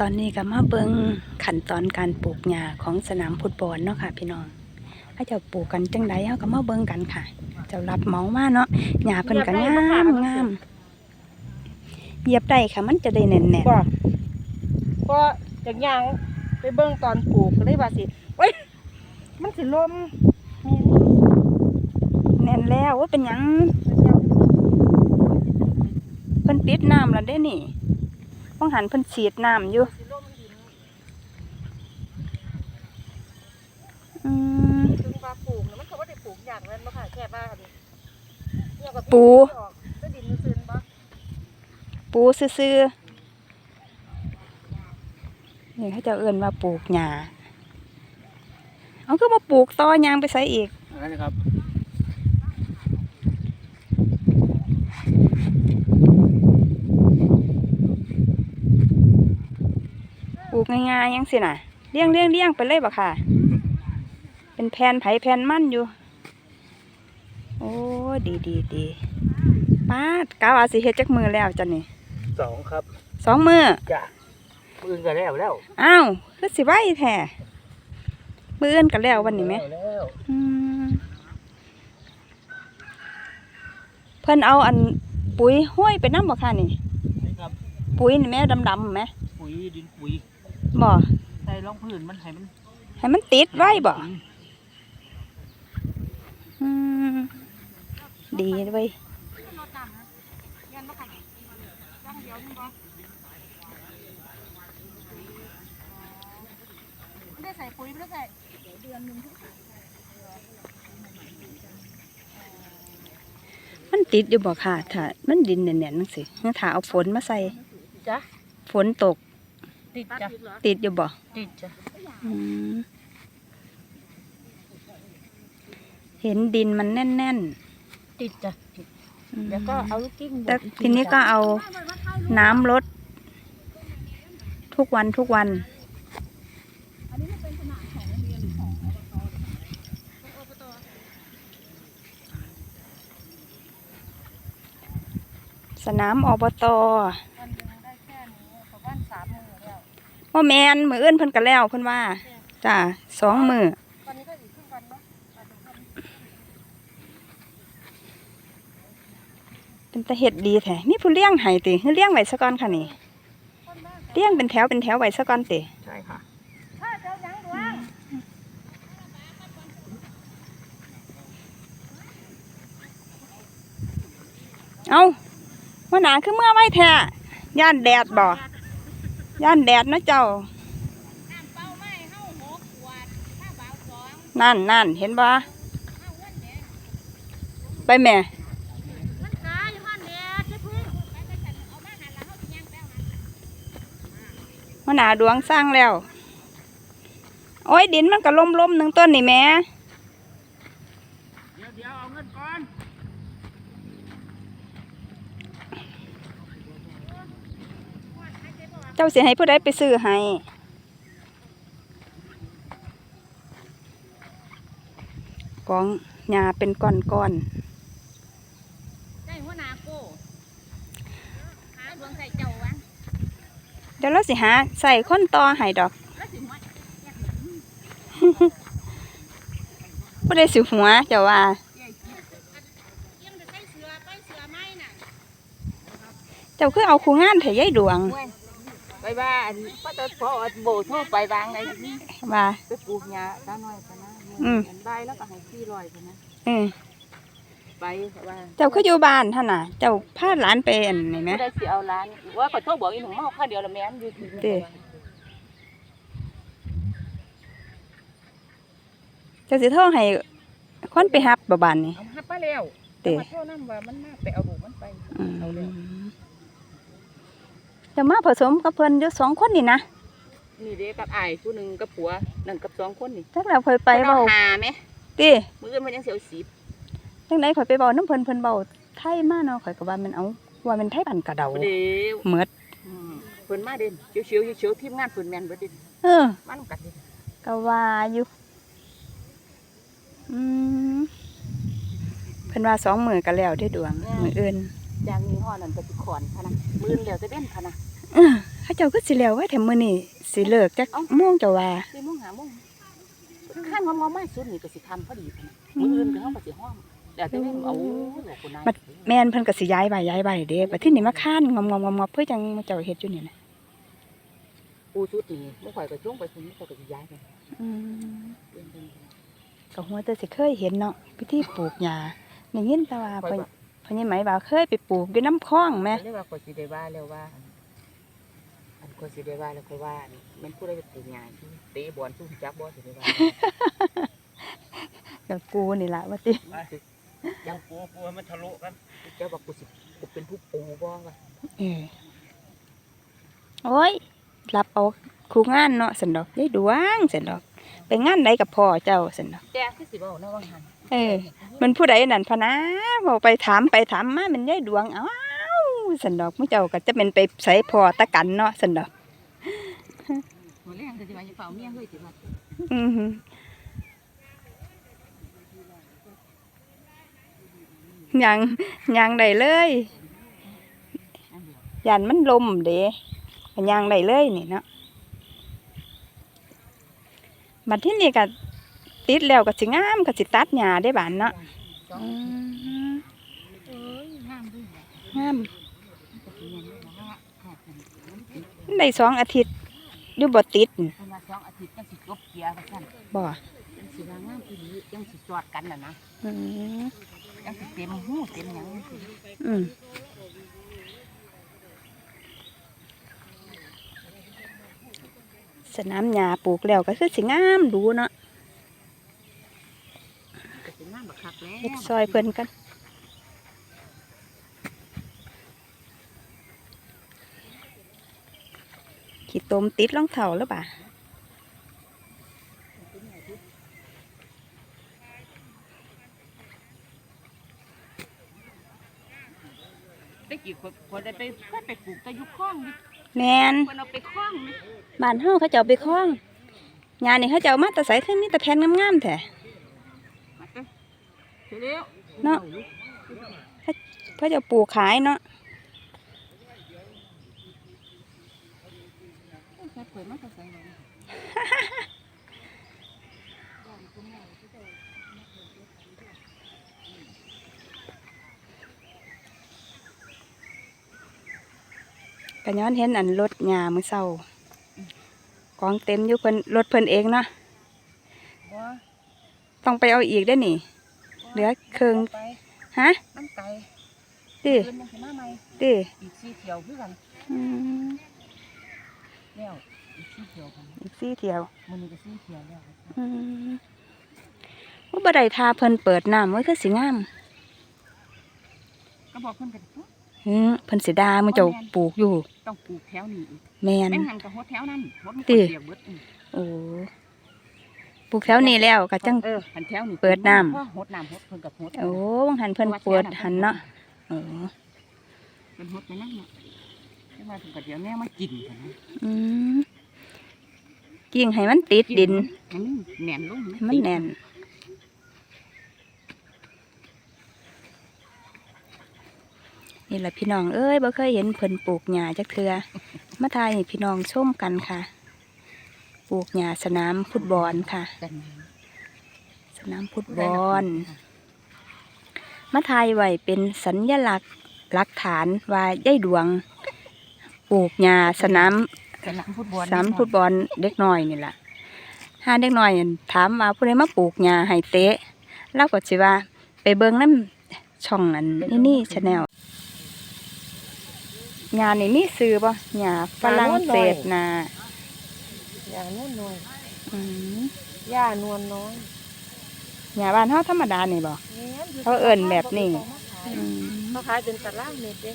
ตอนนี้ก็มาเบิงขั้นตอนการปลูกหญ้าของสนามฟุตบอลเนาะค่ะ พี่น้องถ้าเจ้าปลูกกันจังไดเฮาก็มาเบิงกันค่ะ เจ้ารับเหมามาเนาะหญ้าเพิ่นก็งามงามเหยียบได้ค่ะ มันจะได้แน่นบ่ก็จากยางไปเบิ่งตอนปลูกก็เลยว่าสิเว้ยมันสิลมนี่ๆแน่นแล้วว่าเป็นหยังเพิ่นปิดน้ำแล้วเด้นี่ ต้องหันเพิ่นฉีดน้ำอยู่สิลมดินอืมถึงว่าปลูกน่ะมันก็บ่ได้ปลูกอย่างนั้นบ่ค่ะแค่ว่าเนี่ยก็ปูก็ดินซื่นๆบ่ปูซื่อๆนี่เขาเจะเอื่นว่าปลูกหญ้าเอาคือมาปลูกต่อยางไปใส่อีก อันนี้ครับ ลูกง่ายๆยังสิน่ะเลี้ยงเลี้ยงเลี้ยงไปเลยบ่ค่ะ เป็นแผ่นไผ่แผ่นมั่นอยู่ โอ้ดีดีดีป้าดกาวาสิเฮ็ดจักมือแล้วจ้ะนี่สองครับสองมือจ้ะปืนก็แล้วแล้วอ้าวคือสิไว้แท้มืออื่นกันแล้ววันนี้ไหมแล้วอืมเพิ่นเอาอันปุ๋ยห้อยไปน้ำบ่ค่ะนี่นี่ครับ ปุ๋ยนี่แม่ดำๆไหม ปุ๋ยดินปุ๋ย บ่ใส่รองพื้นมันให้มันให้มันติดไว้บ่อืมดีเว้ยรถน้ำนะยันบ่ค่ะยังเดียวนึงบ่ไม่ได้ใส่ปุ๋ยไม่ได้ใส่เดือนหนึงมันติดอยู่บ่ค่ะถ้ามันดินแน่นๆจังซี่ถ้าเอาฝนมาใส่จ้ะฝนตก ติดจ้ะติดอยู่บ่ติดจ้ะอืมเห็นดินมันแน่นติดจ้ะๆอืมแล้วก็เอาลูกกิ้งแต่ทีนี้ก็เอาน้ำลดทุกวันทุกวัน สนามอบต ว่าแมนมืออื่นเพิ่นก็แล้วเพิ่นว่าจ้าสองมือตอนนี้ก็อีกครึ่งวันเนาะอาจจะทเป็นตะเฮ็ดดีแท้มีผู้เลี้ยงให้ติคือเลี้ยงไว้ซะก่อนค่ะนี่ำคนบ้านเลี้ยงเป็นแถวเป็นแถวไว้ซะก่อนติใช่ค่ะถ้าเจ้ายังดวงเอ้าว่าหนาคือเมื่อไว้แท้ย่านแดดบ่ ย่านแดดนะเจ้า นั่นนั่นเห็นบ่ไปแม่มันกายอยู่ห้อนาหนาดวงสร้างแล้ว โอ้ยดินมันก็ล้มล้มๆหนึ่งต้นนี่แม่ เดี๋ยวเดี๋ยวเอาเงินก่อน เจ้าสิให้ผู้ใดไปซื้อให้กองหญ้าเป็นก้อนก้อนได้หัวหน้าโก้หาดวงใส่เจ้าวะๆเดี๋ยวเราสิหาใส่ค้นต่อให้ดอกแล้วสิหัวผู้ใดสิหัวเจ้าว่าเยี่ยมจะใส่เสือไปเสือไม้น่ะเจ้าคือเอาคูงานเถอะยายดวง ไปบ้านป้าตาพอโบโทรไปวางไงนี่ว่าไปปลูกหญ้าตาน้อยปะนะอืมเห็นใบแล้วก็ให้พี่ลอยปะนะเออไปว่าเจ้าคืออยู่บ้านท่านน่ะ เจ้าพาหลานไปอันนี่ไหมไม่ได้สิเอาร้านว่าขอโทษบอกอีหนุ่มเมาข้าวเดียวละแม่นอยู่เด้เจ้าสิโทรให้คนไปฮับบ่บ้านนี่เอาหับไปแล้วเด้ขอโทษน้ำว่ามันน่าไปเอาลูกมันไปอืมเอาเลยเจะมาผสมกับเพิ่นอยู่สองคนนี่นะนี่เด็กกับอายผู้หนึ่งกับผัวนั่นกับสองคนนี่จักแล้วค่อยไปไปเว้าหาไหมติมืออื่นมันยังเสียวสีจังได๋ข่อยไปเว้านํเพิ่นเพิ่นเว้าไทยมาเนาะข่อยก็ว่ามันเอาว่ามันไทยบ้านกระเดาเดี๋ยวเหมือดอืมเพิ่นมาเด่นเชียวเชียวเชียวทีมงานเพิ่นแมนเบิดเด่นเออมานำกันเด่นก็ว่าอยู่อืมเพิ่นว่าสองมือก็แล้วเด้อดวงมืออื่นจางนี้ห่อนั่นก็สิขอนพะนะมืออื่นแล้วจะเด่นพะนะ คเขาเจ้าก็สิแล้วว่าแต่มื้อนี้สิเลิกจักโมงเจ้าว่าสี่โมงห้าโมงข้างงอมๆมาสุดนี่ก็สิทำพอดีพุ่นน่ะมื้ออื่นก็เฮาก็สิห้อมแต่แต่ว่าเอาคนนายแม่นเพิ่นก็สิย้ายใบย้ายใบเด้บัดทีนี้มาค้านงอมๆๆๆเพื่อจังเจ้าเฮ็ดอยู่นี่นะปูสุดนี่บ่ค่อยก็จงไปพุ่นก็สิย้ายไปอืมเพิ่นก็หัวแต่สิเคยเห็นเนาะพิธีปลูกหญ้าได้ยินแต่ว่าๆเพิ่นเพิ่นยังไหมว่าเคยไปปลูกอยู่น้ำคลองแหม เรียกว่าข่อยสิได้ว่าแล้วว่า อันข่อยสิได้ว่าแล้วข่อยว่านี่มันผู้ใดจะปลูกหญ้าที่เตะบอลสู้จักบ่สิได้ว่าก็กูนี่ล่ะว่าติยังปูปูให้มันทะลุกันเจ้าว่ากูสิกูเป็นผู้ปูบ่ว่าเออโอ้ยรับเอาครูงานเนาะสันดอกยายดวงสันดอกไปงานใดกับพ่อเจ้าสันดอกแต่คือสิเว้านะว่าหันเออมันผู้ใดนั่นพะนะบอกไปถามไปถามมามันยายดวงเอ้าว สันดอกมื้อเจ้าก็จะเป็นไปใส่พ่อตะกันเนาะสันดอกมื้อแรงก็สิว่าอย่าเฝ้าเมียเฮ้ยสิว่าอือหือยังยังได้เลยอันเดียวยันมันลมเด้ก็ยังได้เลยนี่เนาะบัดที่นี่ก็ติดแล้วก็สิงามก็สิตัดหญ้าได้บานเนาะสองอืมเอ้ยงามด้วย งาม ก็สิเห็นนะว่าค่ะเพิ่นมันติด ได้สองอาทิตย์อยู่บ่ติดเพิ่นว่าสองอาทิตย์จังสิจบเกียร์ว่าซั่นบ่จังสิว่างามอีหลีจังสิจอดกันน่ะนะอืมจังสิเต็มหูเต็มหยังจังซี่อืมสนามหญ้าปลูกแล้วก็คือสิงามดูเนาะก็สิงามบักคักแล้วเฮ็ดซอยเพิ่นกัน ขี้ตมติดรองเท้าหรือเปล่าได้กี่คนคนได้ไปเคยไปปลูกแตะยุคคล้องนี่แมนคนเอาไปคล้องนี่บ้านเฮาเขาเจ้าไปคล้องงานนี่เขาเจ้ามาแต่ใส่ขึ้นมีแต่แผ่นงามๆแท้มาเด้อเร็วเนาะเขาเจ้าปลูกขายเนาะ ใส่เปิดมาก็ใส่เลยก็ย้อนเห็นอันรถหญ้ามื้อเช้ากองเต็มอยู่เพิ่นรถเพิ่นเองเนาะบ่ต้องไปเอาอีกได้อนี่เหลือครึ่งไปฮะมันไกลติขึ้นยังสิมาใหม่ติอีกสี่เที่ยวคือกันอืมแล้วอีก สี่เที่ยวกันอีกสี่เที่ยวมื้อนี้ก็สี่เที่ยวแล้วอืมว่าบ่ได้ทาเพิ่นเปิดน้ำไว้คือสิงามก็บอกเพิ่นกันหือเพิ่นสิดามื้อเจ้าปลูกอยู่ ต้องปลูกแถวนี้อีกแม่น แม่นหันกับฮดแถวนั้นฮดมันติเปียกเบิดอืมโอ้ปลูกแถวนี้แล้วก็จัง เออหันแถวนี้เปิดน้ำพอฮดน้ำฮดเพิ่นกับฮดโอ้บางหันเพิ่นเปิดหันเนาะโอ้เพิ่นฮดไปนั่งเนาะจังว่าเพิ่นก็เดี๋ยวแม่มากินกันนะอืม กิ่งให้มันติดดินให้มันแน่นลงให้มันแน่นนี่แหละพี่น้องเอ้ยบ่เคยเห็นเพิ่นปลูกหญ้าจักเทือมาทายให้พี่น้องชมกันค่ะ ปลูกหญ้าสนามฟุตบอลค่ะกันสนามฟุตบอลมาทายไว้เป็นสัญลักษณ์หลักฐานว่าย่ายดวง ปลูกหญ้าสนาม สนามฟุตบอลสนามฟุตบอลเด็กน้อยนี่แหละถ้าเด็กน้อยนั่นถามว่าผู้ใดมาปลูกหญ้าให้เตะเราก็สิว่า ไปเบิ่งน้ำช่องอันนี่นี่ชาแนลหญ้านี่มีซื้อป่ะหญ้าฝรั่งเศสนะอย่างนู้นหน่อยอืมย่านวลน้อยหญ้าบ้านเฮาธรรมดานี่บ่เขาเอิ้นแบบนี้อืมเขาขายเป็นตารางเมตรเด้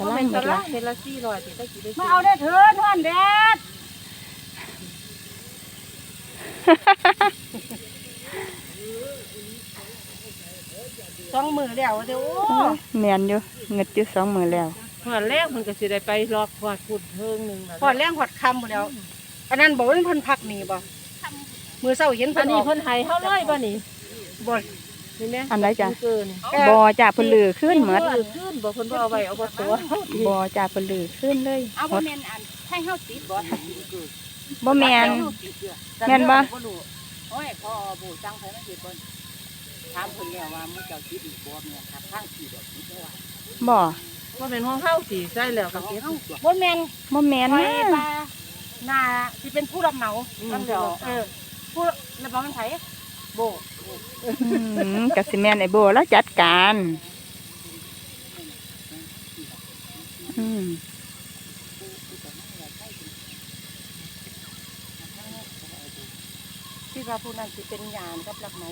ตารางเมตรละเมตรละสี่ร้อยแต่ได้กี่ได้มาเอาได้เถิดท่านแดดสองมือแล้วเดี๋ยวโอ้โอ้ยแม่นอยู่เงิดอยู่สองมือแล้วหอดแรกมันก็สิได้ไปรอกหอดพูดเทิงหนึ่งหอดแรกหอดคำหมดแล้ว อันนั้นบอกว่าเพิ่นพักหนีบ่มือเศร้าเห็นอัเพิ่นนอนี้อกเพิ่นให้เฮาเลยบ่นี่บ่ นี่แม่อันใดจ้ะเกินบ่จ่าเพิ่นลือขึ้นหมดเออขึ้นบ่เพิ่นบ่เอาไว้เอาบ่ตัวบ่จ่าเพิ่นลือขึ้นเลยเอาหบ่ดแม่นอันให้เฮาติดบ่ถ้าติดคือบ่แม่น ให้เฮาติดเด้อแม่นบ่บ่รู้โอ้ยพอบูจังไผมันสิบ่ถามเพิ่นแล้วว่ามื้อเจ้าติดอีกบ่แม่นครับทางที่ดอกติดว่าบ่ว่าเป็นห้องเฮาสิใช่แล้วก็เขาเก็บเฮาตัว บ่แม่นบ่แม่นไปนะว่าน่าสิเป็นผู้รับเหมาอืมนั่นเดียวเออผู้รับเหมาเป็นไผ โบอืมก็สิแม่นไอ้โบแล้วจัดการอืมที่ว่าผู้นั้นสิเป็นญาณกับรับเหมา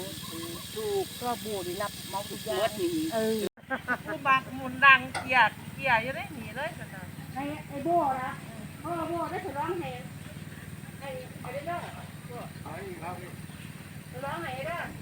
ถูกก็บูนี่รับเหมาทุกอย่างเออผู้บักหมุนดังเกียกเกียอยู่ได้หนีเลยกันนะไอ้ไอ้โบนะพ่อโบได้ถือร้องให้ไอ้ไอ้เด้อ ถือร้องให้เด้อ